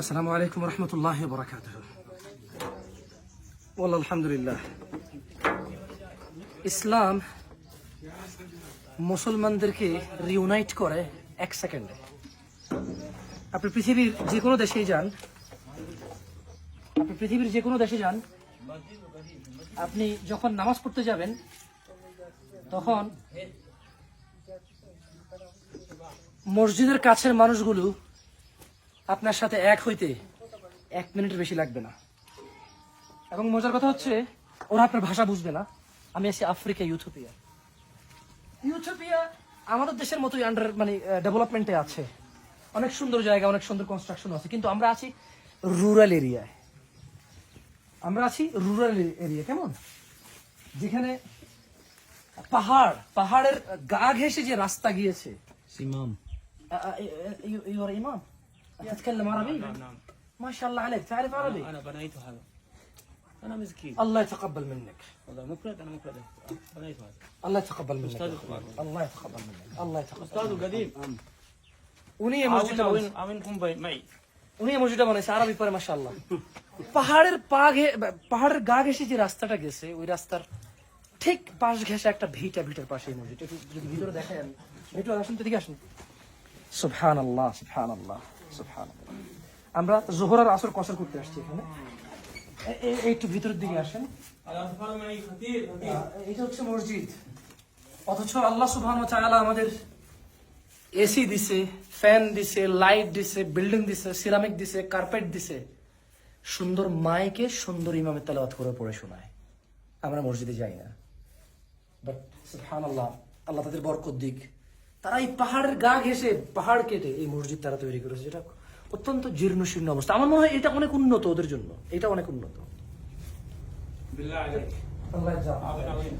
আসসালামু আলাইকুম রহমতুল্লাহ বরাকাত আলহামদুলিল্লাহ। ইসলাম মুসলমানদেরকে রিউনাইট করে এক সেকেন্ডে আপনি পৃথিবীর যে কোনো দেশেই যান, আপনি পৃথিবীর যে কোনো দেশে যান, আপনি যখন নামাজ পড়তে যাবেন, তখন মসজিদের কাছের মানুষগুলো আপনার সাথে এক হইতে এক মিনিটের বেশি লাগবে না। এবং মজার কথা হচ্ছে ওরা আপনার ভাষা বুঝবে না। আমি আছি আফ্রিকা ইউথোপিয়া। ইউথোপিয়া আমাদের দেশের মতোই আন্ডার মানে ডেভেলপমেন্টে আছে। অনেক সুন্দর জায়গা অনেক সুন্দর কনস্ট্রাকশন আছে। কিন্তু আমরা আছি রুরাল এরিয়ায় আমরা আছি রুরাল এরিয়া কেমন? যেখানে পাহাড় পাহাড়ের গা ঘেসে যে রাস্তা গিয়েছে। ইমাম। تتكلم عربي؟ نعم ما شاء الله عليك تعرف عربي؟ أنا بنيت هذا أنا مسكين الله يتقبل منك والله مفرد أنا مفرد بنيت هذا الله يتقبل منك أستاذ يا أخوي. كبار. الله يتقبل منك الله يتقبل أستاذ قديم উনি এই মসজিদটা أوين বানাইছে- أوين أوين بي- معي উনি এই মসজিদটা বানাইছে আরবি পরে মাশাআল্লাহ পাহাড়ের পা ঘে পাহাড়ের গা ঘেসে যে রাস্তাটা গেছে ওই রাস্তার ঠিক পাশ ঘেসে একটা ভিটা ভিটার পাশে এই মসজিদ একটু যদি ভিতরে দেখাই আমি একটু আসুন তো দিকে আসুন সুবহান আল্লাহ সুবহান আল্লাহ সুবহান আমরা জোহর আর আসর কসর করতে আসছি এখানে। একটু ভিতরের দিকে আসেন। এটা হচ্ছে মসজিদ। অথচ আল্লাহ সুহান আমাদের এসি দিছে, ফ্যান দিছে, লাইট দিছে, বিল্ডিং দিছে, সিরামিক দিছে, কার্পেট দিছে। সুন্দর মাইকে সুন্দর ইমামের তালাওয়াত করে পড়ে শোনায়। আমরা মসজিদে যাই না। বাট সুহান আল্লাহ আল্লাহ তাদের বরকত দিক। তারা এই পাহাড়ের গা ঘেসে পাহাড় কেটে এই মসজিদ তারা তৈরি করেছে যেটা অত্যন্ত জীর্ণ শীর্ণ অবস্থা আমার মনে হয় এটা অনেক উন্নত ওদের জন্য এটা অনেক উন্নত بالله عليك আল্লাহ يجزاك أوين أوين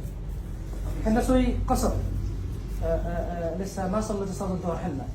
احنا نسوي قصر آه، آه، آه، لسه ما صلت صلاه الظهر حنا